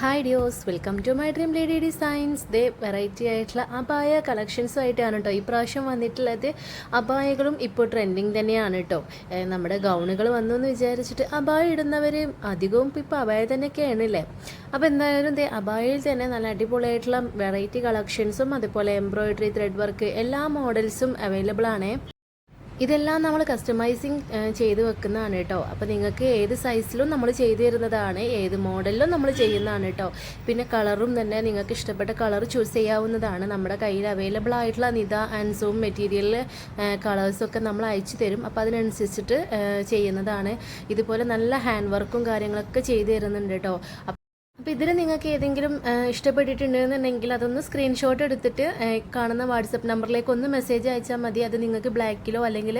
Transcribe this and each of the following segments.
Hi ഡിയോസ് welcome to my dream lady designs they variety ആയിട്ടുള്ള അപായ കളക്ഷൻസും ആയിട്ടാണ് കേട്ടോ ഈ പ്രാവശ്യം വന്നിട്ടുള്ളത്. അപായകളും ഇപ്പോൾ ട്രെൻഡിങ് തന്നെയാണ് കേട്ടോ നമ്മുടെ ഗൗണുകൾ വന്നു എന്ന് വിചാരിച്ചിട്ട് അപായ ഇടുന്നവർ അധികവും ഇപ്പോൾ അപായ തന്നെയൊക്കെയാണ് അല്ലേ അപ്പോൾ എന്തായാലും ദേ അപായയിൽ തന്നെ നല്ല അടിപൊളിയായിട്ടുള്ള വെറൈറ്റി കളക്ഷൻസും അതുപോലെ എംബ്രോയിഡറി ത്രെഡ് വർക്ക് എല്ലാ മോഡൽസും അവൈലബിൾ ആണ്. ഇതെല്ലാം നമ്മൾ കസ്റ്റമൈസിങ് ചെയ്ത് വെക്കുന്നതാണ് കേട്ടോ. അപ്പോൾ നിങ്ങൾക്ക് ഏത് സൈസിലും നമ്മൾ ചെയ്തു തരുന്നതാണ് ഏത് മോഡലിലും നമ്മൾ ചെയ്യുന്നതാണ് കേട്ടോ. പിന്നെ കളറും തന്നെ നിങ്ങൾക്ക് ഇഷ്ടപ്പെട്ട കളർ ചൂസ് ചെയ്യാവുന്നതാണ്. നമ്മുടെ കയ്യിൽ അവൈലബിൾ ആയിട്ടുള്ള നിത ആൻഡ് സൂം മെറ്റീരിയൽ കളേഴ്സൊക്കെ നമ്മൾ അയച്ചു തരും. അപ്പോൾ അതിനനുസരിച്ചിട്ട് ചെയ്യുന്നതാണ്. ഇതുപോലെ നല്ല ഹാൻഡ് വർക്കും കാര്യങ്ങളൊക്കെ ചെയ്തു തരുന്നുണ്ട് കേട്ടോ. അപ്പോൾ ഇതിൽ നിങ്ങൾക്ക് ഏതെങ്കിലും ഇഷ്ടപ്പെട്ടിട്ടുണ്ടെന്നുണ്ടെങ്കിൽ അതൊന്ന് സ്ക്രീൻഷോട്ട് എടുത്തിട്ട് കാണുന്ന വാട്സപ്പ് നമ്പറിലേക്ക് ഒന്ന് മെസ്സേജ് അയച്ചാൽ മതി. അത് നിങ്ങൾക്ക് ബ്ലാക്കിലോ അല്ലെങ്കിൽ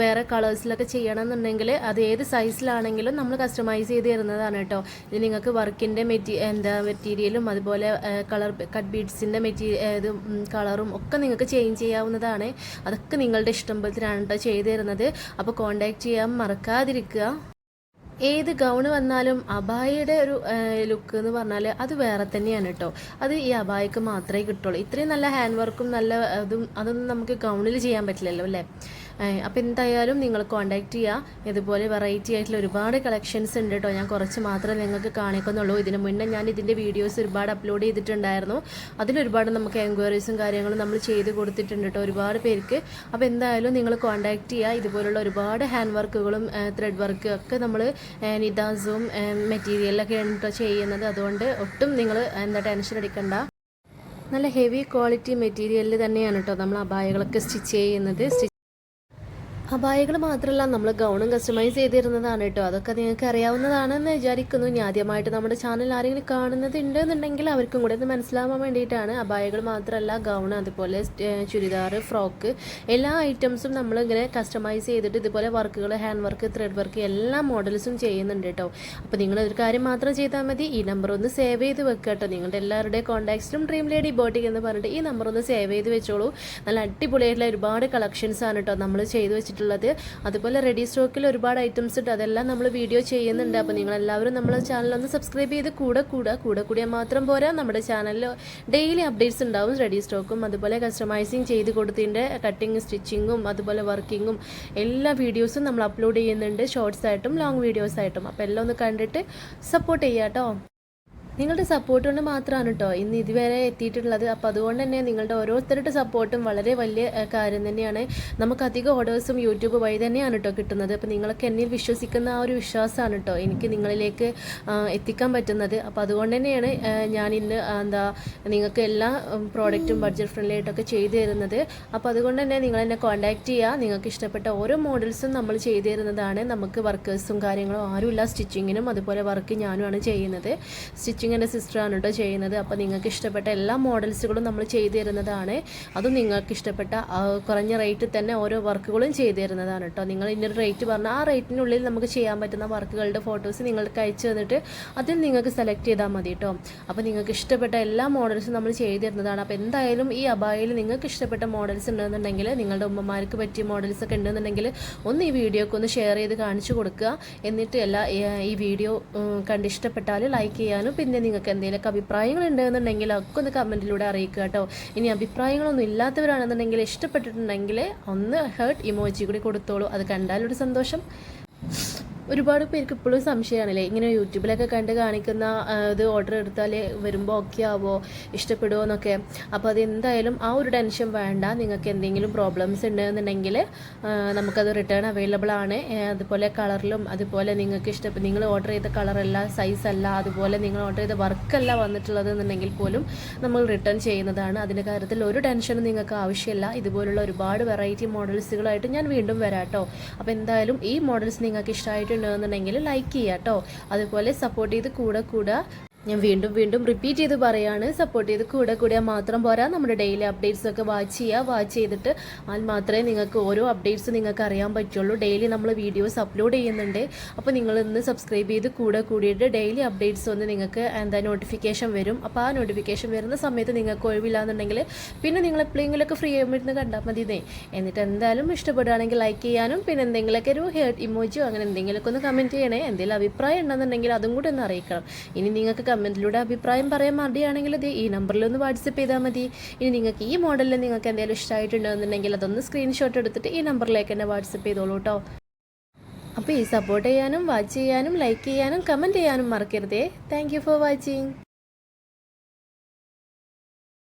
വേറെ കളേഴ്സിലൊക്കെ ചെയ്യണമെന്നുണ്ടെങ്കിൽ അത് ഏത് സൈസിലാണെങ്കിലും നമ്മൾ കസ്റ്റമൈസ് ചെയ്ത് തരുന്നതാണ് കേട്ടോ. ഇത് നിങ്ങൾക്ക് വർക്കിന്റെ മെറ്റീ എന്താ മെറ്റീരിയലും അതുപോലെ കളർ കട്ട് ബീഡ്സിന്റെ മെറ്റീരിയൽ ഇത് കളറും ഒക്കെ നിങ്ങൾക്ക് ചേഞ്ച് ചെയ്യാവുന്നതാണ്. അതൊക്കെ നിങ്ങളുടെ ഇഷ്ടം പോലത്തിനാണ് കേട്ടോ ചെയ്തു തരുന്നത്. അപ്പോൾ കോൺടാക്റ്റ് ചെയ്യാൻ മറക്കാതിരിക്കുക. ഏത് ഗൗൺ വന്നാലും അബായയുടെ ഒരു ലുക്ക് എന്ന് പറഞ്ഞാൽ അത് വേറെ തന്നെയാണ് കേട്ടോ അത് ഈ അബായക്ക് മാത്രമേ കിട്ടുള്ളൂ. ഇത്രയും നല്ല ഹാൻഡ് വർക്കും നല്ല അതും അതൊന്നും നമുക്ക് ഗൗണിൽ ചെയ്യാൻ പറ്റില്ലല്ലോ അല്ലേ? അപ്പോൾ എന്തായാലും നിങ്ങൾ കോൺടാക്റ്റ് ചെയ്യുക ഇതുപോലെ വെറൈറ്റി ആയിട്ടുള്ള ഒരുപാട് കളക്ഷൻസ് ഉണ്ട് കേട്ടോ ഞാൻ കുറച്ച് മാത്രമേ നിങ്ങൾക്ക് കാണിക്കുന്നുള്ളൂ. ഇതിന് മുന്നേ ഞാൻ ഇതിന്റെ വീഡിയോസ് ഒരുപാട് അപ്ലോഡ് ചെയ്തിട്ടുണ്ടായിരുന്നു. അതിലൊരുപാട് നമുക്ക് എൻക്വയറീസും കാര്യങ്ങളും നമ്മൾ ചെയ്ത് കൊടുത്തിട്ടുണ്ട് കേട്ടോ ഒരുപാട് പേർക്ക്. അപ്പോൾ എന്തായാലും നിങ്ങൾ കോൺടാക്റ്റ് ചെയ്യുക ഇതുപോലുള്ള ഒരുപാട് ഹാൻഡ് വർക്കുകളും ത്രെഡ് വർക്ക് ഒക്കെ നമ്മൾ നിദാസും മെറ്റീരിയലൊക്കെയാണ് കേട്ടോ ചെയ്യുന്നത്. അതുകൊണ്ട് ഒട്ടും നിങ്ങൾ എന്താ ടെൻഷൻ അടിക്കണ്ട. നല്ല ഹെവി ക്വാളിറ്റി മെറ്റീരിയലിൽ തന്നെയാണ് കേട്ടോ നമ്മൾ അബായകളൊക്കെ സ്റ്റിച്ച് ചെയ്യുന്നത്. അബായകൾ മാത്രമല്ല നമ്മൾ ഗൗണും കസ്റ്റമൈസ് ചെയ്തിരുന്നതാണ് കേട്ടോ. അതൊക്കെ നിങ്ങൾക്ക് അറിയാവുന്നതാണെന്ന് വിചാരിക്കുന്നു. ഞാൻ ആദ്യമായിട്ട് നമ്മുടെ ചാനൽ ആരെങ്കിലും കാണുന്നത് ഉണ്ടെന്നുണ്ടെങ്കിൽ അവർക്കും കൂടെ ഒന്ന് മനസ്സിലാവാൻ വേണ്ടിയിട്ടാണ്. അബായകൾ മാത്രമല്ല ഗൗൺ അതുപോലെ ചുരിദാർ ഫ്രോക്ക് എല്ലാ ഐറ്റംസും നമ്മളിങ്ങനെ കസ്റ്റമൈസ് ചെയ്തിട്ട് ഇതുപോലെ വർക്കുകൾ ഹാൻഡ് വർക്ക് ത്രെഡ് വർക്ക് എല്ലാ മോഡൽസും ചെയ്യുന്നുണ്ട് കേട്ടോ. അപ്പോൾ നിങ്ങൾ ഒരു കാര്യം മാത്രം ചെയ്താൽ മതി. ഈ നമ്പർ ഒന്ന് സേവ് ചെയ്ത് വെക്കുക കേട്ടോ. നിങ്ങളുടെ എല്ലാവരുടെയും കോൺടാക്ട്സിലും ഡ്രീം ലേഡി ബോട്ടിക് എന്ന് പറഞ്ഞിട്ട് ഈ നമ്പർ ഒന്ന് സേവ് ചെയ്ത് വെച്ചോളൂ. നല്ല അടിപൊളിയായിട്ടുള്ള ഒരുപാട് കളക്ഷൻസ് ആണ് കേട്ടോ. നമ്മൾ ചെയ്തു വെച്ചിട്ടുള്ളത്. അതുപോലെ റെഡി സ്റ്റോക്കിൽ ഒരുപാട് ഐറ്റംസ് ഉണ്ട് അതെല്ലാം നമ്മൾ വീഡിയോ ചെയ്യുന്നുണ്ട്. അപ്പോൾ നിങ്ങൾ എല്ലാവരും നമ്മളെ ചാനൽ ഒന്ന് സബ്സ്ക്രൈബ് ചെയ്ത് കൂടെ കൂടുക കൂടെ കൂടിയാൽ മാത്രം പോരാ. നമ്മുടെ ചാനലിൽ ഡെയിലി അപ്ഡേറ്റ്സ് ഉണ്ടാവും റെഡി സ്റ്റോക്കും അതുപോലെ കസ്റ്റമൈസിങ് ചെയ്ത് കൊടുത്തതിന്റെ കട്ടിങ് സ്റ്റിച്ചിങ്ങും അതുപോലെ വർക്കിങ്ങും എല്ലാ വീഡിയോസും നമ്മൾ അപ്ലോഡ് ചെയ്യുന്നുണ്ട്. ഷോർട്സ് ആയിട്ടും ലോങ് വീഡിയോസ് ആയിട്ടും. അപ്പോൾ എല്ലാം ഒന്ന് കണ്ടിട്ട് സപ്പോർട്ട് ചെയ്യാം കേട്ടോ നിങ്ങളുടെ സപ്പോർട്ട് കൊണ്ട് മാത്രമാണ് കേട്ടോ ഇന്ന് ഇതുവരെ എത്തിയിട്ടുള്ളത്. അപ്പോൾ അതുകൊണ്ട് തന്നെ നിങ്ങളുടെ ഓരോരുത്തരുടെ സപ്പോർട്ടും വളരെ വലിയ കാര്യം തന്നെയാണ്. നമുക്ക് അധികം ഓർഡേഴ്സും യൂട്യൂബ് വഴി തന്നെയാണ് കേട്ടോ കിട്ടുന്നത്. അപ്പോൾ നിങ്ങളൊക്കെ എന്നിൽ വിശ്വസിക്കുന്ന ആ ഒരു വിശ്വാസമാണ് കേട്ടോ എനിക്ക് നിങ്ങളിലേക്ക് എത്തിക്കാൻ പറ്റുന്നത്. അപ്പോൾ അതുകൊണ്ട് തന്നെയാണ് ഞാൻ ഇന്ന് എന്താ നിങ്ങൾക്ക് എല്ലാ പ്രോഡക്റ്റും ബഡ്ജറ്റ് ഫ്രണ്ട്ലി ആയിട്ടൊക്കെ ചെയ്തു തരുന്നത്. അപ്പോൾ അതുകൊണ്ട് തന്നെ നിങ്ങൾ എന്നെ കോൺടാക്റ്റ് ചെയ്യുക നിങ്ങൾക്ക് ഇഷ്ടപ്പെട്ട ഓരോ മോഡൽസും നമ്മൾ ചെയ്തു തരുന്നതാണ്. നമുക്ക് വർക്കേഴ്സും കാര്യങ്ങളും ആരുമില്ല. സ്റ്റിച്ചിങ്ങിനും അതുപോലെ വർക്ക് ഞാനുമാണ് ചെയ്യുന്നത്. സ്റ്റിച്ചിങ് എന്റെ സിസ്റ്ററാണ് കേട്ടോ ചെയ്യുന്നത്. അപ്പോൾ നിങ്ങൾക്ക് ഇഷ്ടപ്പെട്ട എല്ലാ മോഡൽസുകളും നമ്മൾ ചെയ്തു തരുന്നതാണ്. അതും നിങ്ങൾക്ക് ഇഷ്ടപ്പെട്ട കുറഞ്ഞ റേറ്റിൽ തന്നെ ഓരോ വർക്കുകളും ചെയ്തു തരുന്നതാണ് കേട്ടോ നിങ്ങൾ ഇന്നൊരു റേറ്റ് പറഞ്ഞാൽ ആ റേറ്റിനുള്ളിൽ നമുക്ക് ചെയ്യാൻ പറ്റുന്ന വർക്കുകളുടെ ഫോട്ടോസ് നിങ്ങൾക്ക് അയച്ചു തന്നിട്ട് അതിൽ നിങ്ങൾക്ക് സെലക്ട് ചെയ്താൽ മതി കേട്ടോ അപ്പോൾ നിങ്ങൾക്ക് ഇഷ്ടപ്പെട്ട എല്ലാ മോഡൽസും നമ്മൾ ചെയ്തു തരുന്നതാണ്. അപ്പോൾ എന്തായാലും ഈ അബായിൽ നിങ്ങൾക്ക് ഇഷ്ടപ്പെട്ട മോഡൽസ് ഉണ്ടെന്നുണ്ടെങ്കിൽ നിങ്ങളുടെ ഉമ്മമാർക്ക് പറ്റിയ മോഡൽസ് ഒക്കെ ഉണ്ടെന്നുണ്ടെങ്കിൽ ഒന്ന് ഈ വീഡിയോക്ക് ഒന്ന് ഷെയർ ചെയ്ത് കാണിച്ചു കൊടുക്കുക. എന്നിട്ട് എല്ലാ ഈ- വീഡിയോ കണ്ട് ഇഷ്ടപ്പെട്ടാൽ ലൈക്ക് ചെയ്യാനും പിന്നെ നിങ്ങൾക്ക് എന്തെങ്കിലുമൊക്കെ അഭിപ്രായങ്ങൾ ഉണ്ടെന്നുണ്ടെങ്കിൽ ഒക്കെ ഒന്ന് കമന്റിലൂടെ അറിയിക്കുക കേട്ടോ. ഇനി അഭിപ്രായങ്ങളൊന്നും ഇല്ലാത്തവരാണെന്നുണ്ടെങ്കിൽ ഇഷ്ടപ്പെട്ടിട്ടുണ്ടെങ്കിൽ ഒന്ന് ഹേർട്ട് ഇമോജി കൂടി കൊടുത്തോളൂ. അത് കണ്ടാലൊരു സന്തോഷം. ഒരുപാട് പേർക്ക് ഇപ്പോഴും സംശയമാണല്ലേ? ഇങ്ങനെ യൂട്യൂബിലൊക്കെ കണ്ട് കാണിക്കുന്ന ഇത് ഓർഡർ എടുത്താൽ വരുമ്പോൾ ഓക്കെ ആവോ? ഇഷ്ടപ്പെടുമോ എന്നൊക്കെ. അപ്പോൾ അതെന്തായാലും ആ ഒരു ടെൻഷൻ വേണ്ട. നിങ്ങൾക്ക് എന്തെങ്കിലും പ്രോബ്ലംസ് ഉണ്ടെന്നുണ്ടെങ്കിൽ നമുക്കത് റിട്ടേൺ അവൈലബിൾ ആണ്. അതുപോലെ കളറിലും അതുപോലെ നിങ്ങൾക്ക് ഇഷ്ടപ്പെട്ട നിങ്ങൾ ഓർഡർ ചെയ്ത കളറല്ല സൈസ് അല്ല അതുപോലെ നിങ്ങൾ ഓർഡർ ചെയ്ത വർക്കല്ല വന്നിട്ടുള്ളത് എന്നുണ്ടെങ്കിൽ പോലും നമ്മൾ റിട്ടേൺ ചെയ്യുന്നതാണ്. അതിന്റെ കാര്യത്തിൽ ഒരു ടെൻഷനും നിങ്ങൾക്ക് ആവശ്യമില്ല. ഇതുപോലുള്ള ഒരുപാട് വെറൈറ്റി മോഡൽസുകളായിട്ട് ഞാൻ വീണ്ടും വരാം കേട്ടോ അപ്പോൾ എന്തായാലും ഈ മോഡൽസ് നിങ്ങൾക്ക് ഇഷ്ടമായിട്ടുണ്ടെന്നുണ്ടെങ്കിൽ ലൈക്ക് ചെയ്യുക കേട്ടോ അതുപോലെ സപ്പോർട്ട് ചെയ്ത് കൂടെ കൂടെ ഞാൻ വീണ്ടും വീണ്ടും റിപ്പീറ്റ് ചെയ്ത് പറയാണ്. സപ്പോർട്ട് ചെയ്ത് കൂടെ കൂടെ മാത്രം പോരാ. നമ്മുടെ ഡെയിലി അപ്ഡേറ്റ്സ് ഒക്കെ വാച്ച് ചെയ്യുക. വാച്ച് ചെയ്തിട്ട് അത് മാത്രമേ നിങ്ങൾക്ക് ഓരോ അപ്ഡേറ്റ്സ് നിങ്ങൾക്ക് അറിയാൻ പറ്റുള്ളൂ. ഡെയിലി നമ്മൾ വീഡിയോസ് അപ്ലോഡ് ചെയ്യുന്നുണ്ട്. അപ്പോൾ നിങ്ങൾ ഇന്ന് സബ്സ്ക്രൈബ് ചെയ്ത് കൂടെ കൂടിയിട്ട് ഡെയിലി അപ്ഡേറ്റ്സ് ഒന്ന് നിങ്ങൾക്ക് എന്താ നോട്ടിഫിക്കേഷൻ വരും. അപ്പോൾ ആ നോട്ടിഫിക്കേഷൻ വരുന്ന സമയത്ത് നിങ്ങൾക്ക് ഒഴിവില്ലാന്നുണ്ടെങ്കിൽ പിന്നെ നിങ്ങൾ എപ്പോഴെങ്കിലുമൊക്കെ ഫ്രീ ആകുമ്പോഴത്തേന് കണ്ടാൽ മതിയേ എന്നിട്ട് എന്തായാലും ഇഷ്ടപ്പെടുകയാണെങ്കിൽ ലൈക്ക് ചെയ്യാനും പിന്നെ എന്തെങ്കിലുമൊക്കെ ഒരു ഹേർട്ട് ഇമോജിയോ അങ്ങനെ എന്തെങ്കിലുമൊക്കെ ഒന്ന് കമന്റ് ചെയ്യണേ. എന്തെങ്കിലും അഭിപ്രായം ഉണ്ടെന്നുണ്ടെങ്കിൽ അതും കൂടി ഒന്ന് അറിയിക്കണം. ഇനി നിങ്ങൾക്ക് കമന്റിലൂടെ അഭിപ്രായം പറയാൻ മടിയാണെങ്കിൽ അത് ഈ നമ്പറിൽ ഒന്ന് വാട്സപ്പ് ചെയ്താൽ മതി. ഇനി നിങ്ങൾക്ക് ഈ മോഡലിൽ നിങ്ങൾക്ക് എന്തെങ്കിലും ഇഷ്ടമായിട്ടുണ്ടെന്നുണ്ടെങ്കിൽ അതൊന്ന് സ്ക്രീൻഷോട്ട് എടുത്തിട്ട് ഈ നമ്പറിലേക്ക് തന്നെ വാട്സപ്പ് ചെയ്തോളൂ കേട്ടോ അപ്പോൾ ഈ സപ്പോർട്ട് ചെയ്യാനും വാച്ച് ചെയ്യാനും ലൈക്ക് ചെയ്യാനും കമന്റ് ചെയ്യാനും മറക്കരുതേ. Thank for watching